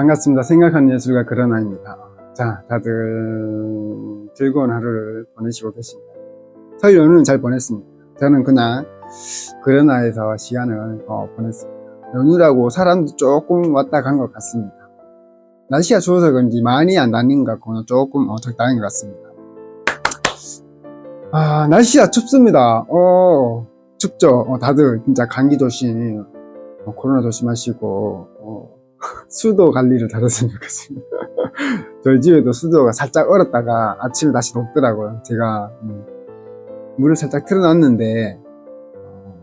반갑습니다. 생각하는 예술가 그러나입니다. 자, 다들 즐거운 하루를 보내시고 계십니다. 설 연휴는 잘 보냈습니다. 저는 그냥 그러나에서 시간을 어, 보냈습니다. 연휴라고 사람도 조금 왔다 간 것 같습니다. 날씨가 추워서 그런지 많이 안 다닌 것 같고 조금 어, 적당한 것 같습니다. 아, 날씨가 춥습니다. 어, 춥죠. 어, 다들 진짜 감기 조심, 어, 코로나 조심하시고, 어, 수도 관리를 잘했으면 좋겠습니다. 저희 집에도 수도가 살짝 얼었다가 아침에 다시 녹더라고요. 제가 음, 물을 살짝 틀어놨는데 어,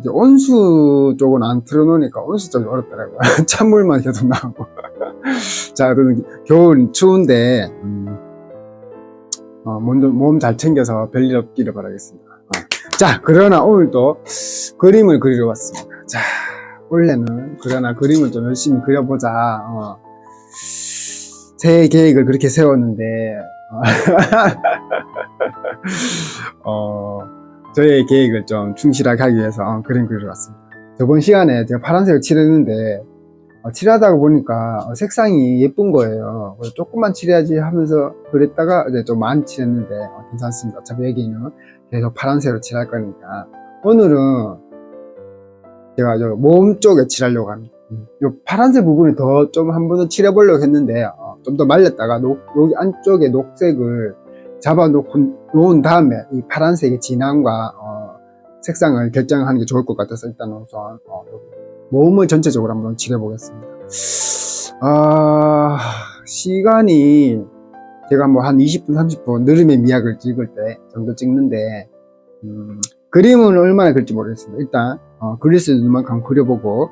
이제 온수 쪽은 안 틀어놓으니까 온수 쪽이 얼었더라고요. 찬물만 계속 나오고. 자, 그러면 겨울 추운데 음, 어, 몸 잘 챙겨서 별일 없기를 바라겠습니다. 어. 자, 그러나 오늘도 그림을 그리러 왔습니다. 자, 원래는 그러나 그림을 좀 열심히 그려보자. 어. 새해 계획을 그렇게 세웠는데 어, 어, 저의 계획을 좀 충실하게 하기 위해서 어, 그림 그리러 왔습니다. 저번 시간에 제가 파란색을 칠했는데 어, 칠하다가 보니까 어, 색상이 예쁜 거예요. 조금만 칠해야지 하면서 그랬다가 이제 좀 많이 칠했는데 어, 괜찮습니다. 어차피 여기는 계속 파란색으로 칠할 거니까 오늘은 제가 저 몸 쪽에 칠하려고 합니다. 음, 요 파란색 부분을 더좀 한번더 칠해보려고 했는데 어, 좀더 말렸다가 녹, 여기 안쪽에 녹색을 잡아 놓고 놓은 다음에 이 파란색의 진함과 어, 색상을 결정하는 게 좋을 것 같아서 일단 우선 어, 몸을 전체적으로 한번 칠해보겠습니다. 아 시간이 제가 뭐 한 20분 30분 느름의 미학을 찍을 때 정도 찍는데 음, 그림은 얼마나 그릴지 모르겠습니다. 일단 어, 그릴 수 있는 만큼 그려보고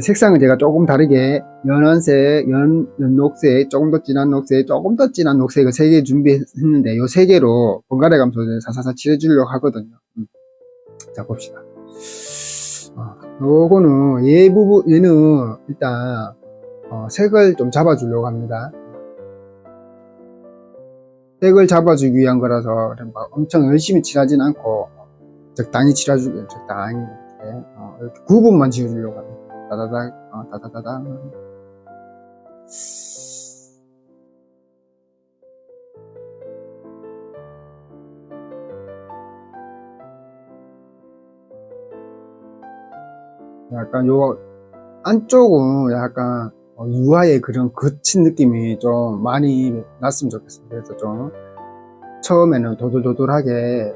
색상은 제가 조금 다르게 연한색, 연, 연녹색, 조금 더 진한 녹색, 조금 더 진한 녹색을 세 개 준비했는데 이 세 개로 번갈아 가면서 사사사 칠해주려고 하거든요. 음. 자 봅시다. 어, 요거는 얘 부분 얘는 일단 어, 색을 좀 잡아주려고 합니다. 색을 잡아주기 위한 거라서 막 엄청 열심히 칠하진 않고 적당히 칠해주고 적당히 이렇게, 어, 이렇게 구분만 지어주려고 합니다. 따다닥, 어, 따다다닥. 약간 요 안쪽은 약간 어, 유화의 그런 거친 느낌이 좀 많이 났으면 좋겠어요. 그래서 좀 처음에는 도돌도돌하게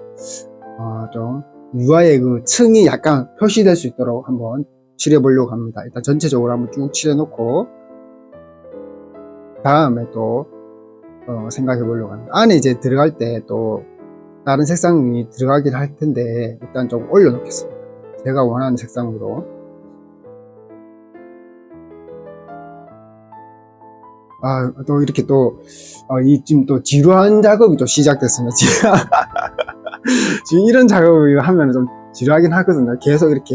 어, 좀 유화의 그 층이 약간 표시될 수 있도록 한번 칠해보려고 합니다. 일단 전체적으로 한번 쭉 칠해놓고 다음에 또 어, 생각해보려고 합니다. 안에 이제 들어갈 때 또 다른 색상이 들어가긴 할 텐데 일단 좀 올려놓겠습니다. 제가 원하는 색상으로 아, 또 이렇게 또, 어, 이, 지금 또 지루한 작업이 또 시작됐습니다. 지금, 이런 작업을 하면 좀 지루하긴 하거든요. 계속 이렇게,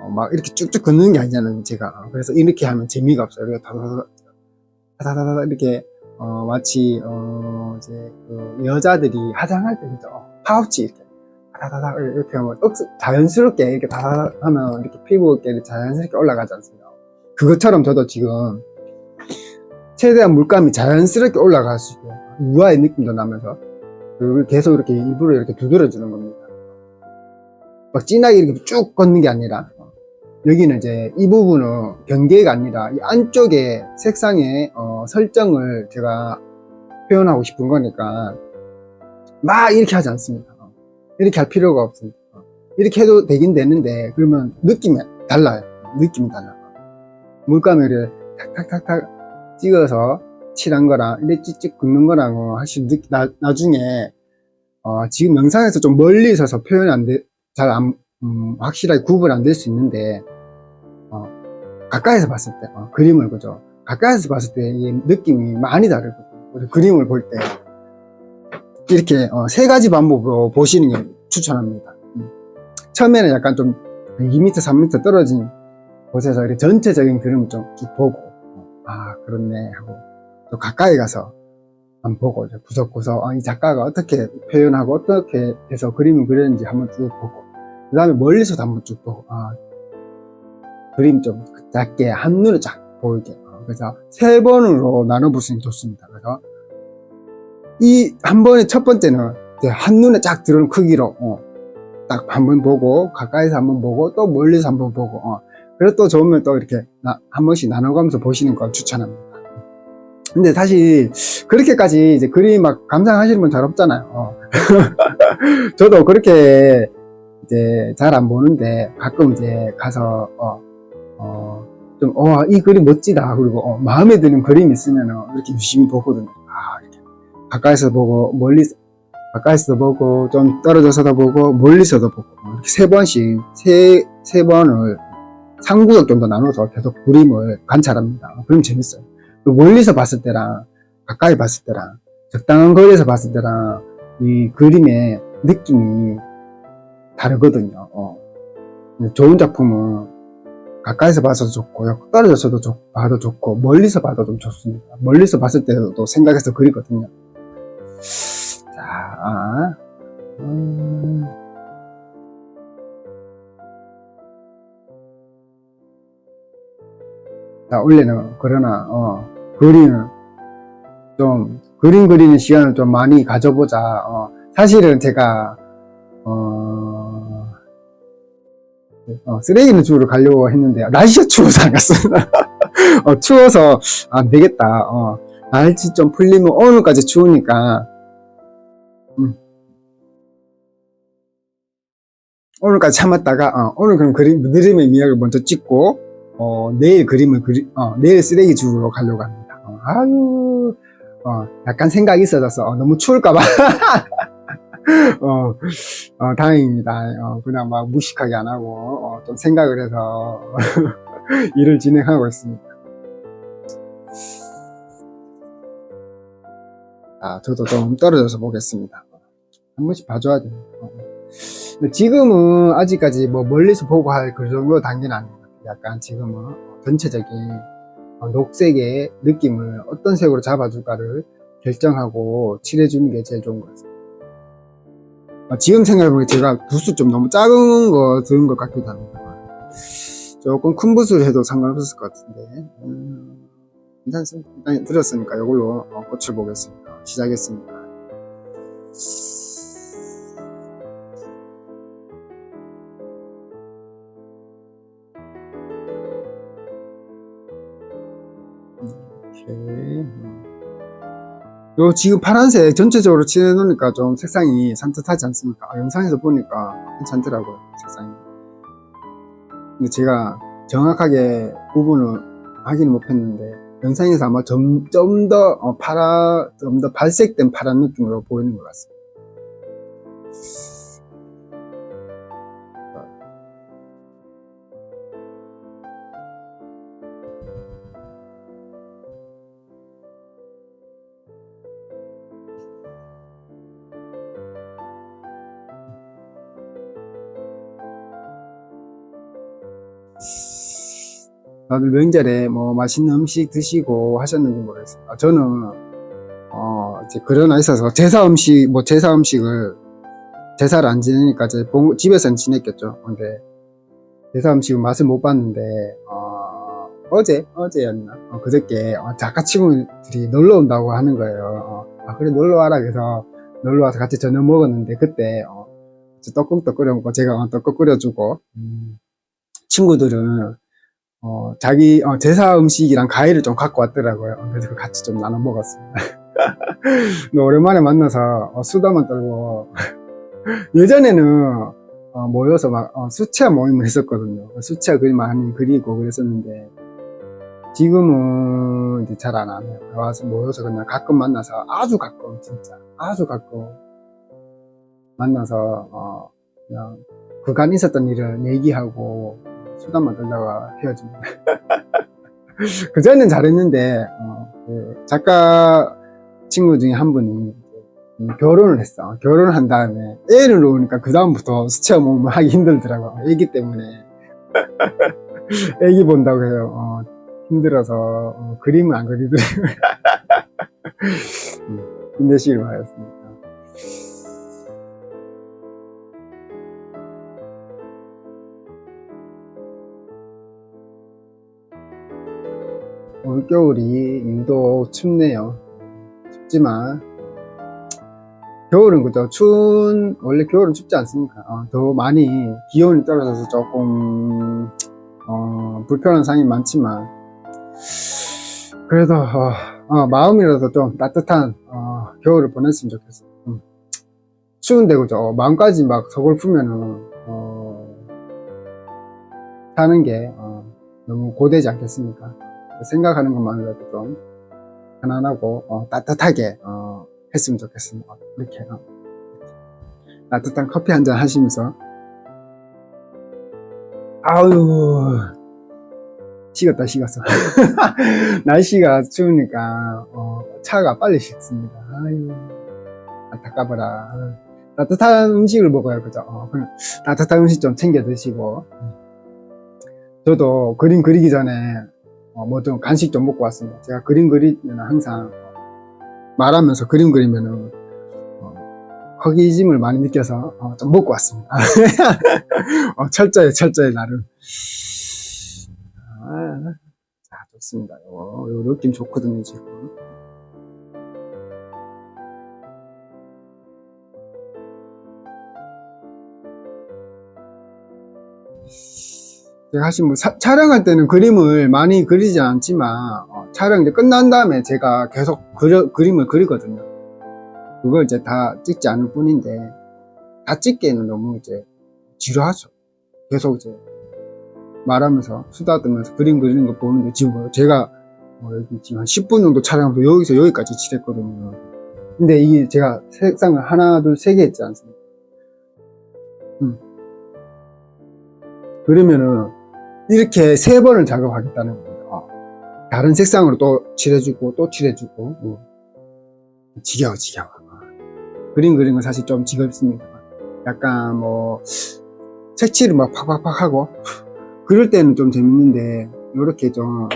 어, 막 이렇게 쭉쭉 긋는 게 아니잖아요, 제가. 그래서 이렇게 하면 재미가 없어요. 그래서 다다다다, 이렇게, 어, 마치, 어, 이제, 그 여자들이 화장할 때, 그죠? 파우치 이렇게, 다다다다 이렇게 하면, 자연스럽게 이렇게 다다다 하면 이렇게 피부에 자연스럽게 올라가지 않습니까? 그것처럼 저도 지금, 최대한 물감이 자연스럽게 올라갈 수 있게 우아의 느낌도 나면서 그걸 계속 이렇게 일부러 이렇게 두드려 주는 겁니다. 막 진하게 이렇게 쭉 걷는 게 아니라 여기는 이제 이 부분은 경계가 아니라 이 안쪽에 색상의 어, 설정을 제가 표현하고 싶은 거니까 막 이렇게 하지 않습니다. 이렇게 할 필요가 없습니다. 이렇게 해도 되긴 되는데 그러면 느낌이 달라요. 느낌이 달라요. 물감을 탁탁탁탁 찍어서 칠한 거랑 이렇게 찍찍 긋는 거랑 어, 사실 느, 나, 나중에 어, 지금 영상에서 좀 멀리 있어서 표현이 안 돼, 잘 안, 음, 확실하게 구분 안 될 수 있는데 어, 가까이서 봤을 때 어, 그림을 그죠 가까이서 봤을 때 이 느낌이 많이 다르거든요 그림을 볼 때 이렇게 어, 세 가지 방법으로 보시는 게 추천합니다 음. 처음에는 약간 좀 2m 3m 떨어진 곳에서 전체적인 그림을 좀 쭉 보고 아 그렇네 하고 또 가까이 가서 한번 보고 구석구석 아, 이 작가가 어떻게 표현하고 어떻게 해서 그림을 그렸는지 한번 쭉 보고 그 다음에 멀리서도 한번 쭉 보고 아 그림 좀 작게 한눈에 쫙 보이게 어, 그래서 세 번으로 나눠 보시면 좋습니다. 그래서 이 한 번에 첫 번째는 한눈에 쫙 들어오는 크기로 어, 딱 한 번 보고 가까이서 한 번 보고 또 멀리서 한 번 보고 어. 그래서 또 좋으면 또 이렇게 나- 한 번씩 나눠가면서 보시는 걸 추천합니다. 근데 사실 그렇게까지 이제 그림 막 감상하시는 분 잘 없잖아요. 어. 저도 그렇게 이제 잘 안 보는데 가끔 이제 가서 어, 어, 좀, 어, 이 그림 멋지다. 그리고 어, 마음에 드는 그림 있으면 이렇게 유심히 보거든요. 아, 이렇게 가까이서 보고 멀리 가까이서도 보고 좀 떨어져서도 보고 멀리서도 보고 어, 이렇게 세 번씩 세 세 번을 3구역 정도 나눠서 계속 그림을 관찰합니다. 어, 그럼 재밌어요. 또 멀리서 봤을 때랑 가까이 봤을 때랑 적당한 거리에서 봤을 때랑 이 그림의 느낌이 다르거든요. 어. 좋은 작품은 가까이서 봐서도 좋고요. 떨어져서도 좋- 봐도 좋고 멀리서 봐도 좀 좋습니다. 멀리서 봤을 때도 생각해서 그리거든요. 자, 아, 음. 자, 원래는 그러나 어, 그림을 좀 그림 그리는 시간을 좀 많이 가져보자. 어, 사실은 제가 어, 어, 쓰레기는 주우러 가려고 했는데 날씨가 추워서 안 갔어요. 어, 추워서 안 되겠다. 어, 날씨 좀 풀리면 오늘까지 추우니까 음. 오늘까지 참았다가 어, 오늘 그럼 그림 그림의 미학을 먼저 찍고 어, 내일 그림을 그리 어, 내일 쓰레기 주우러 가려고 합니다. 어, 아유 어, 약간 생각이 있어져서 어, 너무 추울까봐 어, 어, 다행입니다. 어, 그냥 막 무식하게 안 하고, 어, 좀 생각을 해서 일을 진행하고 있습니다. 아, 저도 좀 떨어져서 보겠습니다. 한 번씩 봐줘야 돼요. 어. 지금은 아직까지 뭐 멀리서 보고 할 그 정도 단계는 같아요. 약간 지금은 전체적인 어, 녹색의 느낌을 어떤 색으로 잡아줄까를 결정하고 칠해주는 게 제일 좋은 것 같습니다. 아, 지금 생각해보면 제가 붓을 좀 너무 작은 거 들은 것 같기도 합니다. 조금 큰 붓을 해도 상관없었을 것 같은데. 음, 괜찮습니다. 일단 들었으니까 이걸로 어, 꽃을 보겠습니다. 시작했습니다. 요 지금 파란색 전체적으로 칠해놓으니까 좀 색상이 산뜻하지 않습니까? 아, 영상에서 보니까 괜찮더라고요, 색상이. 근데 제가 정확하게 구분을 하기는 못했는데, 영상에서 아마 좀, 좀 더, 어, 파라, 좀 더 발색된 파란 느낌으로 보이는 것 같습니다. 다들 명절에 뭐 맛있는 음식 드시고 하셨는지 모르겠어요. 아, 저는 어 이제 그러나 있어서 제사 음식 뭐 제사 음식을 제사를 안 지내니까 본- 집에서는 지냈겠죠. 근데 제사 음식은 맛을 못 봤는데 어, 어제 어제였나 어, 그저께 어, 작가 친구들이 놀러 온다고 하는 거예요. 어, 아 그래 놀러 와라 그래서 놀러 와서 같이 저녁 먹었는데 그때 어, 떡국도 끓여 먹고 제가 어, 떡국 끓여주고 음, 친구들은 어, 자기, 어, 제사 음식이랑 과일을 좀 갖고 왔더라고요. 그래서 그 같이 좀 나눠 먹었습니다. 오랜만에 만나서 어, 수다만 떨고, 예전에는 어, 모여서 막 어, 수채화 모임을 했었거든요. 수채화 그림 많이 그리고 그랬었는데, 지금은 이제 잘 안 하네요. 와서 모여서 그냥 가끔 만나서 아주 가끔, 진짜. 아주 가끔 만나서, 어, 그냥 그간 있었던 일을 얘기하고, 수다만 떨다가 헤어집니다. 그전엔 잘했는데, 어, 그 작가 친구 중에 한 분이 음, 결혼을 했어. 결혼을 한 다음에 애를 놓으니까 그 다음부터 수채화 모임을 하기 힘들더라고. 애기 때문에. 애기 본다고 해요. 어, 힘들어서 어, 그림을 안 그리더라고요. 음, 힘내시길 바랐습니다. 올겨울이 유독 춥네요. 춥지만 겨울은 그죠 추운 원래 겨울은 춥지 않습니까? 어, 더 많이 기온이 떨어져서 조금 어, 불편한 상이 많지만 그래도 어, 어, 마음이라도 좀 따뜻한 어, 겨울을 보냈으면 좋겠어요. 음. 추운데 그죠 어, 마음까지 막 서글프면은 어, 사는 게 어, 너무 고되지 않겠습니까? 생각하는 것만으로도 좀 편안하고 어, 따뜻하게 어, 했으면 좋겠습니다. 이렇게 어, 따뜻한 커피 한 잔 하시면서 아유 식었다 식었어. 날씨가 추우니까 어, 차가 빨리 식습니다. 아유 안타까워라. 따뜻한 음식을 먹어요, 그죠? 어, 그냥 따뜻한 음식 좀 챙겨 드시고. 저도 그림 그리기 전에 어, 뭐좀 간식 좀 먹고 왔습니다. 제가 그림 그리면 항상 말하면서 그림 그리면은 어, 허기짐을 많이 느껴서 어, 좀 먹고 왔습니다. 어, 철저히 철저히 나름. 아, 자 좋습니다. 요, 요 느낌 좋거든요 지금. 제 가 사실 뭐 사- 촬영할 때는 그림을 많이 그리지 않지만 어, 촬영 이제 끝난 다음에 제가 계속 그려- 그림을 그리거든요. 그걸 이제 다 찍지 않을 뿐인데 다 찍기에는 너무 이제 지루하죠. 계속 이제 말하면서 수다 떨면서 그림 그리는 거 보는데 지금 뭐 제가 뭐 여기 지금 한 10분 정도 촬영하면서 여기서 여기까지 칠했거든요. 근데 이게 제가 색상을 하나, 둘, 세 개 했지 않습니까? 음. 그러면은 이렇게 세 번을 작업하겠다는 겁니다. 어. 다른 색상으로 또 칠해주고 또 칠해주고 어. 지겨워 지겨워 어. 그림 그리는 건 사실 좀 지겹습니다. 약간 뭐 색칠을 막 팍팍팍 하고 그럴 때는 좀 재밌는데 이렇게 좀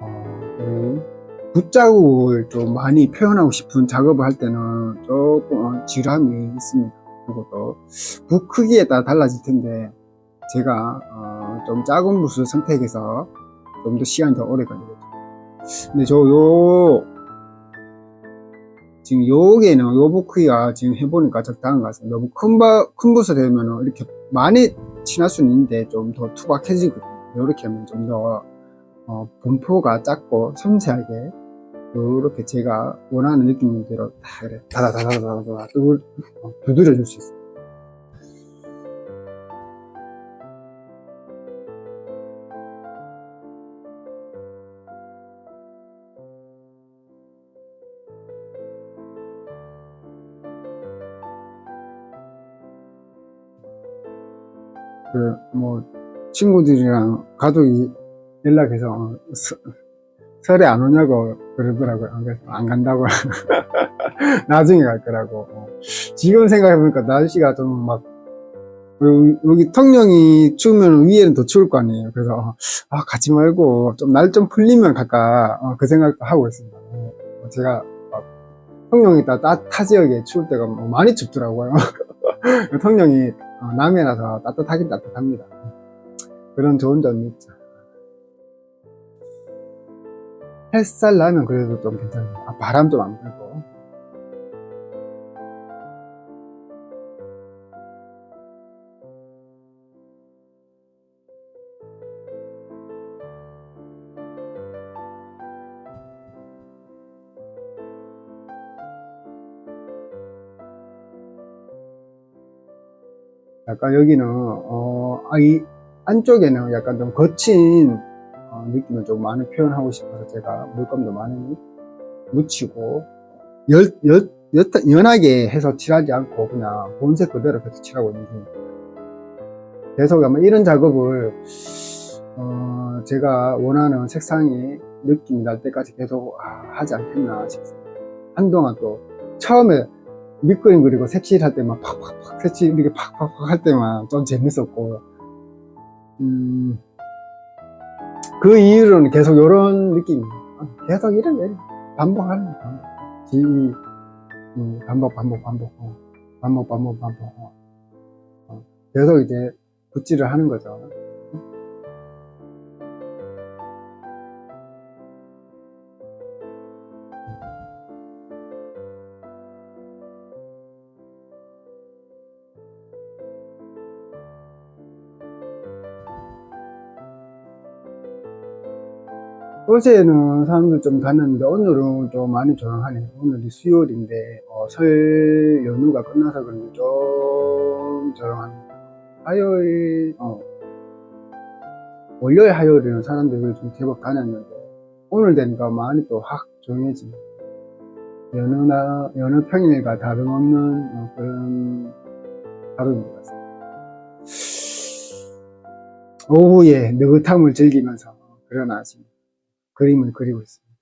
어, 음, 붓자국을 좀 많이 표현하고 싶은 작업을 할 때는 조금 어, 지루함이 있습니다. 그리고 또 붓 크기에 따라 달라질 텐데 제가 어, 좀 작은 붓을 선택해서 좀 더 시간이 더 오래 걸리겠죠. 근데 저 요 지금 요게는 요붓 크기가 지금 해보니까 적당한 것 같습니다. 너무 큰, 바, 큰 붓을 대면 이렇게 많이 친할 수는 있는데 좀 더 투박해지거든요. 이렇게 하면 좀 더 어, 분포가 작고 섬세하게 이렇게 제가 원하는 느낌대로 다 그래 다다다다다다 두드려 줄 수 있어요. 그 뭐 친구들이랑 가족이 연락해서 어, 서- 설에 안 오냐고 그러더라고요. 그래서 안 간다고. 나중에 갈 거라고. 어. 지금 생각해보니까 날씨가 좀 막, 여기, 턱령이 추우면 위에는 더 추울 거 아니에요. 그래서, 어, 아, 가지 말고, 좀 날 좀 풀리면 갈까, 어, 그 생각도 하고 있습니다. 어, 제가, 막, 따, 따뜻한 지역에 추울 때가 뭐 많이 춥더라고요. 턱령이 어, 남해라서 따뜻하긴 따뜻합니다. 그런 좋은 점이 있죠. 햇살 나면 그래도 좀 괜찮아요. 아, 바람 좀 안 불고. 약간 여기는, 어, 아, 이 안쪽에는 약간 좀 거친 어, 느낌을 좀 많이 표현하고 싶어서 제가 물감도 많이 묻히고 열, 열, 연, 연하게 해서 칠하지 않고 그냥 본색 그대로 계속 칠하고 있는 중입니다. 계속 아마 이런 작업을 어, 제가 원하는 색상이 느낌이 날 때까지 계속 아, 하지 않겠나 싶습니다. 한동안 또 처음에 밑그림 그리고 색칠할 때만 팍팍팍 색칠 이렇게 팍팍팍 할 때만 좀 재밌었고 음, 그 이후로는 계속 이런 느낌입니다. 계속 이런 게 반복하는 거예요. 반복. 지, 음, 반복, 반복, 반복, 어. 반복, 반복, 반복. 어. 어. 계속 이제 붓질을 하는 거죠. 어제는 사람들 좀 다녔는데 오늘은 좀 많이 조용하네요. 오늘이 수요일인데 어, 설 연휴가 끝나서 그런지 좀 조용합니다. 화요일, 어, 월요일, 화요일에는 사람들이 좀 제법 다녔는데 오늘 되니까 많이 또 확 조용해집니다. 연휴나 연휴 평일과 다름없는 어, 그런 하루인 것 같습니다. 오후에 느긋함을 즐기면서 그런 아침 그림을 그리고 있습니다.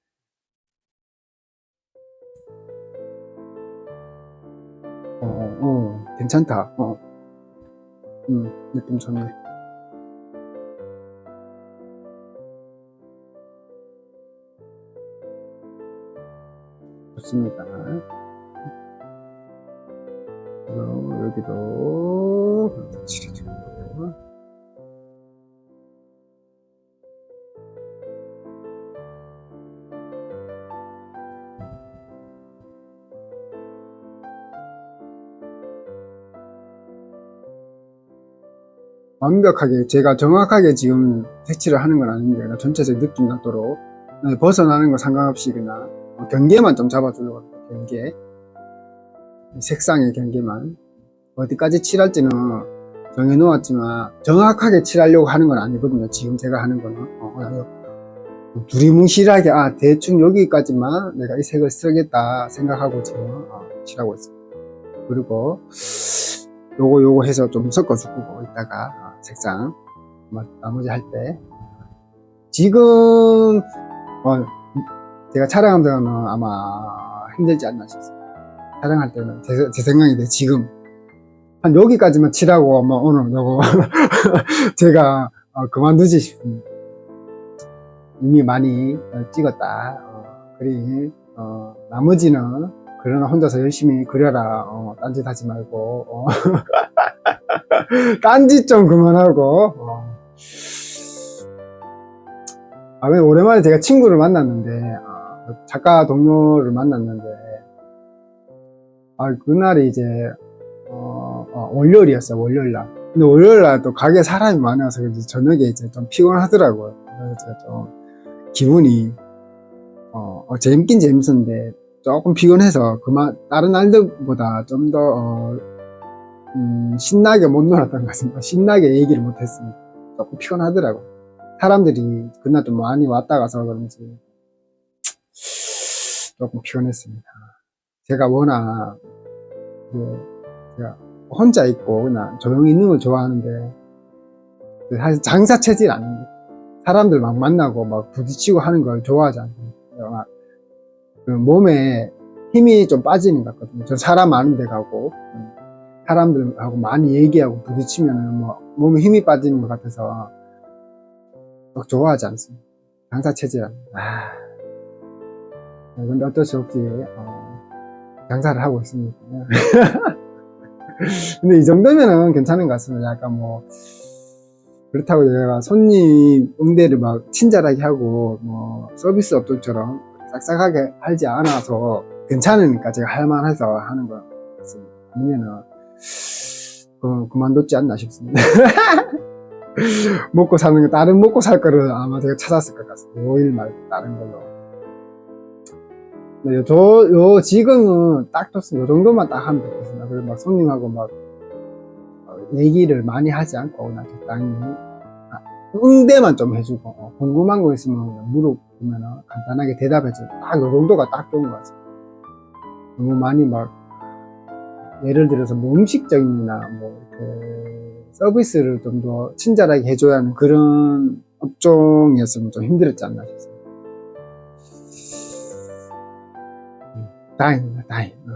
어, 어, 어, 괜찮다. 어. 음, 느낌 좋네. 좋습니다. 그리고 여기도 칠해주 완벽하게 제가 정확하게 지금 색칠을 하는 건 아닌데 그냥 전체적 느낌 나도록. 네, 벗어나는 거 상관없이 그냥 어, 경계만 좀 잡아주려고 합니다. 경계. 색상의 경계만. 어디까지 칠할지는 정해놓았지만 정확하게 칠하려고 하는 건 아니거든요. 지금 제가 하는 거는. 어, 그냥 두리뭉실하게 아 대충 여기까지만 내가 이 색을 쓰겠다 생각하고 지금 어, 칠하고 있습니다. 그리고 요거 요거 해서 좀 섞어주고 이따가 어, 색상 뭐, 나머지 할 때 지금 어, 제가 촬영하면서는 아마 힘들지 않나 싶습니다. 촬영할 때는 제, 제 생각인데 지금 한 여기까지만 칠하고 뭐 오늘 요거 제가 어, 그만두지 싶습니다. 이미 많이 어, 찍었다. 어, 그리 어, 나머지는 그러나 혼자서 열심히 그려라. 어, 딴짓 하지 말고. 어. 딴짓 좀 그만하고. 어. 아, 왜 오랜만에 제가 친구를 만났는데, 아, 작가 동료를 만났는데, 아, 그날이 이제, 어, 어, 월요일이었어요, 월요일 날. 근데 월요일 날 또 가게 사람이 많아서 그런지 저녁에 이제 좀 피곤하더라고요. 그래서 제가 좀 기분이, 어, 어, 재밌긴 재밌었는데, 조금 피곤해서 그만 다른 날들보다 좀더 어, 음, 신나게 못 놀았던 것 같습니다. 신나게 얘기를 못했습니다. 조금 피곤하더라고. 사람들이 그날 좀 많이 왔다 가서 그런지 조금 피곤했습니다. 제가 워낙 그 제가 혼자 있고 그냥 조용히 있는 걸 좋아하는데 사실 장사 체질 아닙니다. 사람들 막 만나고 막 부딪히고 하는 걸 좋아하지 않습니다. 막그 몸에 힘이 좀 빠지는 것 같거든요. 저 사람 많은 데 가고, 음, 사람들하고 많이 얘기하고 부딪히면 뭐, 몸에 힘이 빠지는 것 같아서, 막 좋아하지 않습니다. 장사 체질. 아. 근데 어쩔 수 없이, 어, 장사를 하고 있습니다. 근데 이 정도면은 괜찮은 것 같습니다. 약간 뭐, 그렇다고 내가 손님 응대를 막 친절하게 하고, 뭐, 서비스 업종처럼 싹싹하게 하지 않아서 괜찮으니까 제가 할만해서 하는 것 같습니다. 아니면은 그, 그만뒀지 않나 싶습니다. 먹고 사는 거 다른 먹고 살 거를 아마 제가 찾았을 것 같습니다. 오일 말고 다른 걸로. 네, 저, 요, 지금은 딱 좋습니다. 요 정도만 딱 하면 되겠습니다. 그리고 막 손님하고 막 어, 얘기를 많이 하지 않고 그냥 적당히 응대만 좀 해주고 어, 궁금한 거 있으면 물어보면 간단하게 대답해줘 딱이 정도가 딱 좋은 것 같아요 너무 많이 막 예를 들어서 뭐 음식적이나 뭐 이렇게 서비스를 좀 더 친절하게 해줘야 하는 그런 업종이었으면 좀 힘들었지 않나 싶습니다. 음, 다행입니다 다행. 어.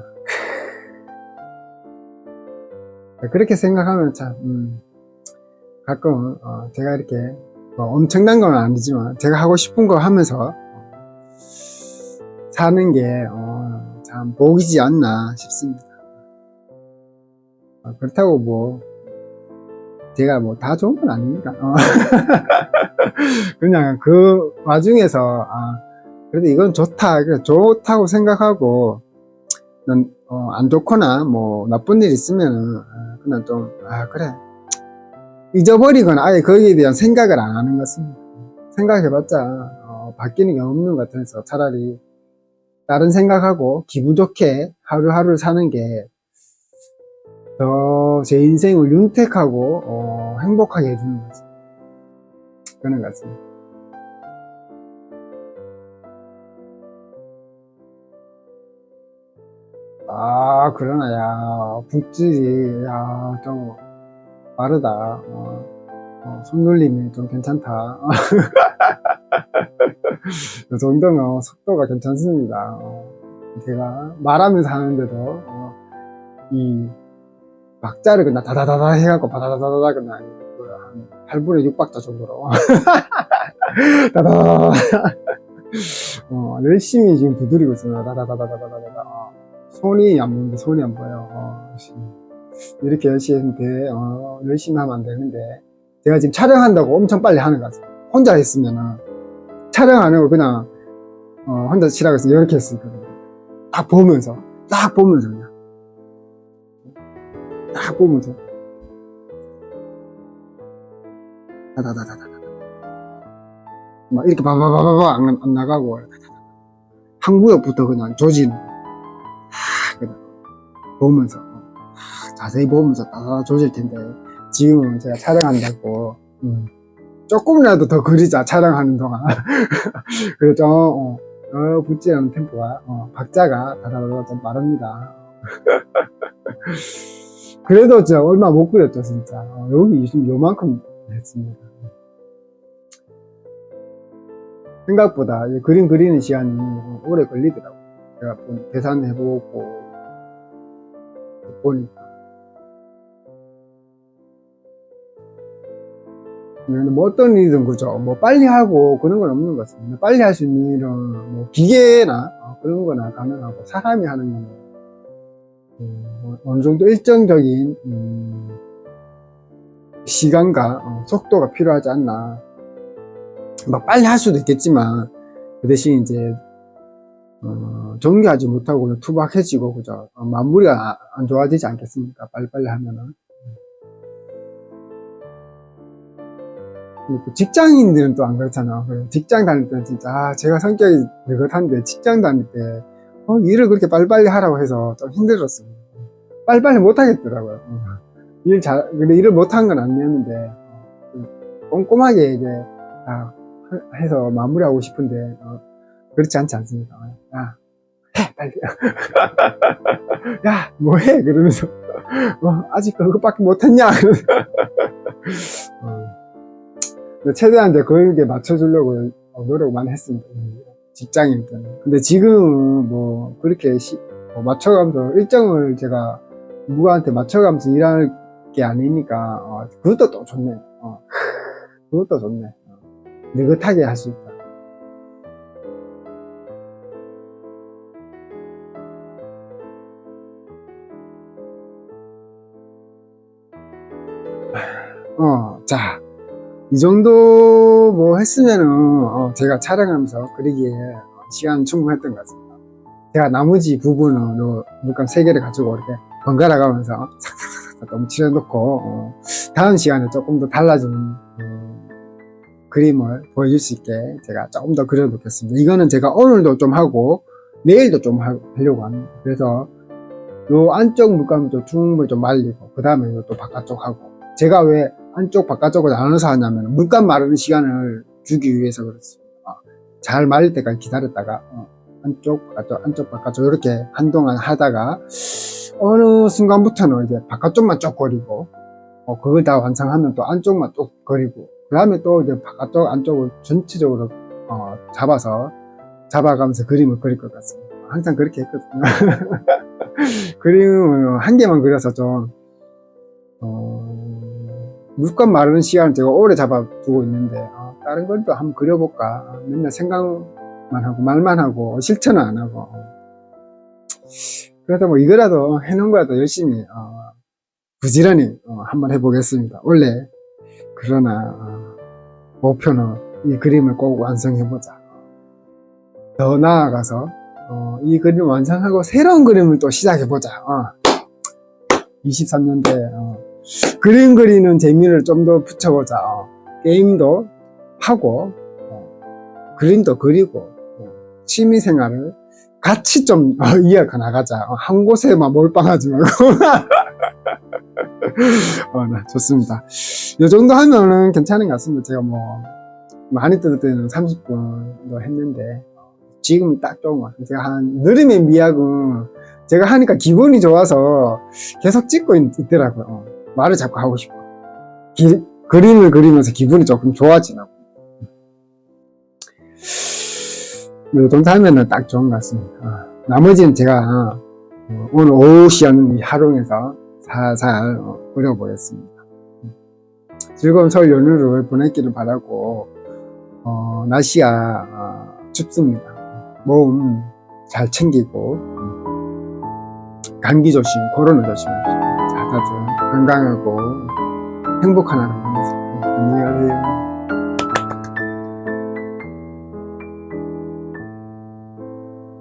그렇게 생각하면 참 음, 가끔 어, 제가 이렇게 뭐 엄청난 건 아니지만 제가 하고 싶은 거 하면서 어, 사는 게 어, 참 복이지 않나 싶습니다. 어, 그렇다고 뭐 제가 뭐 다 좋은 건 아닙니다. 어. 그냥 그 와중에서 아, 그래도 이건 좋다, 좋다고 생각하고 난, 어, 안 좋거나 뭐 나쁜 일 있으면은 아, 그냥 좀 아 그래 잊어버리거나 아예 거기에 대한 생각을 안 하는 것입니다. 생각해봤자 어, 뭐 바뀌는 게 없는 것 같아서 차라리 다른 생각하고 기분 좋게 하루하루를 사는 게 더 제 인생을 윤택하고 어, 행복하게 해주는 거죠. 그런 것 같습니다. 아, 그러나, 야, 붓질이, 야, 좀, 빠르다. 어, 어, 손놀림이 좀 괜찮다. 이 정도면 속도가 괜찮습니다. 어, 제가 말하면서 하는데도 어, 이 박자를 그냥 다다다다 해갖고 바다다다다 그냥 그 한 8분의 6박자 정도로 어, 열심히 지금 두드리고 있습니다. 다다다다다다다 어, 손이 안 보는데 손이 안 보여. 어, 열심히. 이렇게 열심히 했는데, 어, 열심히 하면 안 되는데, 제가 지금 촬영한다고 엄청 빨리 하는 것 같아요. 혼자 했으면은, 촬영 안 하고 그냥, 어, 혼자 치라고 해서 이렇게 했으니까. 딱 보면서, 딱 보면서 그냥. 딱 보면서. 다다다다다다. 막 이렇게 바바바바바 안, 안 나가고, 한 구역부터 그냥 조지는. 하, 그냥 보면서. 하, 자세히 보면서 다 조질 텐데, 지금은 제가 촬영한다고, 음, 조금이라도 더 그리자, 촬영하는 동안. 그래서, 어, 어, 붙지 않은 템포가, 어, 박자가 다다다다 좀 빠릅니다. 그래도 진짜 얼마 못 그렸죠, 진짜. 어, 여기 지금 요만큼 했습니다. 생각보다 이 그림 그리는 시간이 오래 걸리더라고요. 제가 좀 계산해보고, 보니까. 뭐 어떤 일이든 그죠. 뭐 빨리 하고 그런 건 없는 것 같습니다. 빨리 할 수 있는 일은 뭐 기계나 어, 그런 거나 가능하고 사람이 하는 거는 음, 뭐 어느 정도 일정적인 음, 시간과 어, 속도가 필요하지 않나. 막 빨리 할 수도 있겠지만 그 대신 이제 어, 정교하지 못하고 투박해지고 그죠. 어, 마무리가 안 좋아지지 않겠습니까? 빨리빨리 하면은. 직장인들은 또 안 그렇잖아. 직장 다닐 때는 진짜, 아, 제가 성격이 느긋한데, 직장 다닐 때, 어, 일을 그렇게 빨리빨리 하라고 해서 좀 힘들었어요. 빨리빨리 못 하겠더라고요. 어. 일 잘, 근데 일을 못한 건 아니었는데, 어, 좀 꼼꼼하게 이제, 아, 하- 해서 마무리하고 싶은데, 어, 그렇지 않지 않습니까? 야, 해, 빨리. 야, 뭐 해? 그러면서, 어, 아직 그것밖에 못했냐? 어. 최대한 이제 거기에 맞춰주려고 어, 노력을 많이 했습니다. 직장인 때는. 근데 지금은 뭐 그렇게 시- 뭐 맞춰가면서 일정을 제가 누구한테 맞춰가면서 일할 게 아니니까 어, 그것도 또 좋네. 어, 그것도 좋네. 어, 느긋하게 할 수 있다. 어, 자, 이 정도 뭐 했으면은 어, 제가 촬영하면서 그리기에 시간 충분했던 것 같습니다. 제가 나머지 부분은 요 물감 세 개를 가지고 이렇게 번갈아 가면서 싹싹싹싹 너무 칠해놓고 어, 다음 시간에 조금 더 달라진 음, 그림을 보여줄 수 있게 제가 조금 더 그려놓겠습니다. 이거는 제가 오늘도 좀 하고 내일도 좀 하, 하려고 합니다. 그래서 요 안쪽 물감을 좀 충분히 좀 말리고 그 다음에 또 바깥쪽 하고 제가 왜 안쪽 바깥쪽을 나눠서 하냐면 물감 마르는 시간을 주기 위해서 그렇습니다. 어, 잘 말릴 때까지 기다렸다가 어, 안쪽 바깥쪽 안쪽 바깥쪽 이렇게 한동안 하다가 어느 순간부터는 이제 바깥쪽만 쪽 그리고 어, 그걸 다 완성하면 또 안쪽만 또 그리고 그 다음에 또 이제 바깥쪽 안쪽을 전체적으로 어, 잡아서 잡아가면서 그림을 그릴 것 같습니다. 항상 그렇게 했거든요. 그림을 한 개만 그려서 좀 어, 물감 마르는 시간을 제가 오래 잡아두고 있는데 어, 다른 걸 또 한번 그려볼까 어, 맨날 생각만 하고 말만 하고 실천은 안 하고 어. 그래도 뭐 이거라도 해놓은 거라도 열심히 어, 부지런히 어, 한번 해보겠습니다 원래 그러나 어, 목표는 이 그림을 꼭 완성해보자 더 나아가서 어, 이 그림 완성하고 새로운 그림을 또 시작해보자 어. 23년대 어, 그림 그리는 재미를 좀 더 붙여보자. 어. 게임도 하고 어, 그림도 그리고 어, 취미 생활을 같이 좀 어, 이어가 나가자. 어, 한 곳에만 몰빵하지 말고. 어, 네, 좋습니다. 이 정도 하면은 괜찮은 것 같습니다. 제가 뭐 많이 뜯을 때는 30분도 했는데 지금 딱 좋은 것 같아요. 제가 한 느림의 미학은 제가 하니까 기분이 좋아서 계속 찍고 있, 있더라고요. 어, 말을 자꾸 하고 싶어. 기- 그림을 그리면서 기분이 조금 좋아지나. 이 정도 하면은 딱 좋은 것 같습니다. 어, 나머지는 제가 어, 오늘 오후 시간은 이 하롱에서 살살 어, 그려보겠습니다. 즐거운 설 연휴를 보냈기를 바라고 어, 날씨가 어, 춥습니다. 몸 잘 챙기고 음, 감기 조심, 코로나 조심하시고 자, 다들 건강하고 행복한 하루 보내세요. 안녕히 가세요.